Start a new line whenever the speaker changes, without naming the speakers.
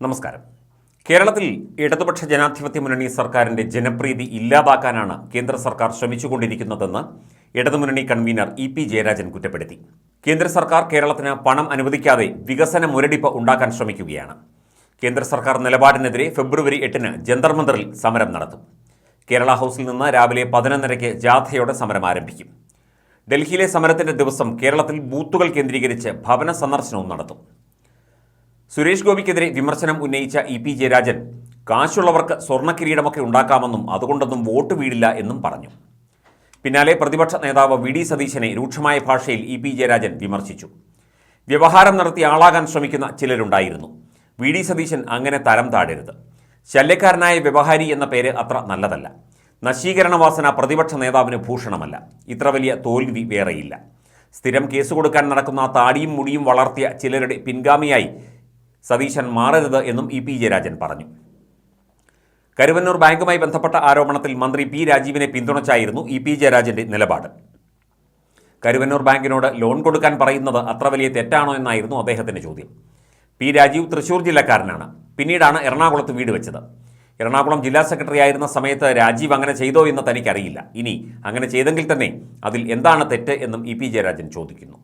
നമസ്കാരം. കേരളത്തിൽ ഇടതുപക്ഷ ജനാധിപത്യ മുന്നണി സർക്കാരിന്റെ ജനപ്രീതി ഇല്ലാതാക്കാനാണ് കേന്ദ്ര സർക്കാർ ശ്രമിച്ചുകൊണ്ടിരിക്കുന്നതെന്ന് ഇടതുമുന്നണി കൺവീനർ ഇ പി ജയരാജൻ കുറ്റപ്പെടുത്തി. കേന്ദ്ര സർക്കാർ കേരളത്തിന് പണം അനുവദിക്കാതെ വികസന മുരടിപ്പ് ഉണ്ടാക്കാൻ ശ്രമിക്കുകയാണ്. കേന്ദ്ര സർക്കാർ നിലപാടിനെതിരെ ഫെബ്രുവരി എട്ടിന് ജന്തർ സമരം നടത്തും. കേരള ഹൗസിൽ നിന്ന് രാവിലെ പതിനൊന്നരയ്ക്ക് ജാഥയോടെ സമരം ആരംഭിക്കും. ഡൽഹിയിലെ സമരത്തിന്റെ ദിവസം കേരളത്തിൽ ബൂത്തുകൾ കേന്ദ്രീകരിച്ച് ഭവന സന്ദർശനവും നടത്തും. സുരേഷ് ഗോപിക്കെതിരെ വിമർശനം ഉന്നയിച്ച ഇ പി ജയരാജൻ കാശുള്ളവർക്ക് സ്വർണക്കിരീടമൊക്കെ ഉണ്ടാക്കാമെന്നും അതുകൊണ്ടൊന്നും വോട്ട് വീടില്ല എന്നും പറഞ്ഞു. പിന്നാലെ പ്രതിപക്ഷ നേതാവ് വി ഡി സതീശനെ രൂക്ഷമായ ഭാഷയിൽ ഇ പി ജയരാജൻ വിമർശിച്ചു. വ്യവഹാരം നടത്തി ആളാകാൻ ശ്രമിക്കുന്ന ചിലരുണ്ടായിരുന്നു. വി ഡി സതീശൻ അങ്ങനെ തരം താഴരുത്. ശല്യക്കാരനായ വ്യവഹാരി എന്ന പേര് അത്ര നല്ലതല്ല. നശീകരണവാസന പ്രതിപക്ഷ നേതാവിന് ഭൂഷണമല്ല. ഇത്ര വലിയ തോൽവി വേറെയില്ല. സ്ഥിരം കേസ് കൊടുക്കാൻ നടക്കുന്ന താടിയും മുടിയും വളർത്തിയ ചിലരുടെ പിൻഗാമിയായി സതീശൻ മാറരുത് എന്നും ഇ പി ജയരാജൻ പറഞ്ഞു. കരുവന്നൂർ ബാങ്കുമായി ബന്ധപ്പെട്ട ആരോപണത്തിൽ മന്ത്രി പി രാജീവിനെ പിന്തുണച്ചായിരുന്നു ഇ പി ജയരാജന്റെ നിലപാട്. കരുവന്നൂർ ബാങ്കിനോട് ലോൺ കൊടുക്കാൻ പറയുന്നത് അത്ര വലിയ തെറ്റാണോ എന്നായിരുന്നു അദ്ദേഹത്തിന്റെ ചോദ്യം. പി രാജീവ് തൃശൂർ ജില്ലക്കാരനാണ്. പിന്നീടാണ് എറണാകുളത്ത് വീട് വെച്ചത്. എറണാകുളം ജില്ലാ സെക്രട്ടറി ആയിരുന്ന സമയത്ത് രാജീവ് അങ്ങനെ ചെയ്തോ എന്ന് തനിക്കറിയില്ല. ഇനി അങ്ങനെ ചെയ്തെങ്കിൽ തന്നെ അതിൽ എന്താണ് തെറ്റ് എന്നും ഇ പി ജയരാജൻ ചോദിക്കുന്നു.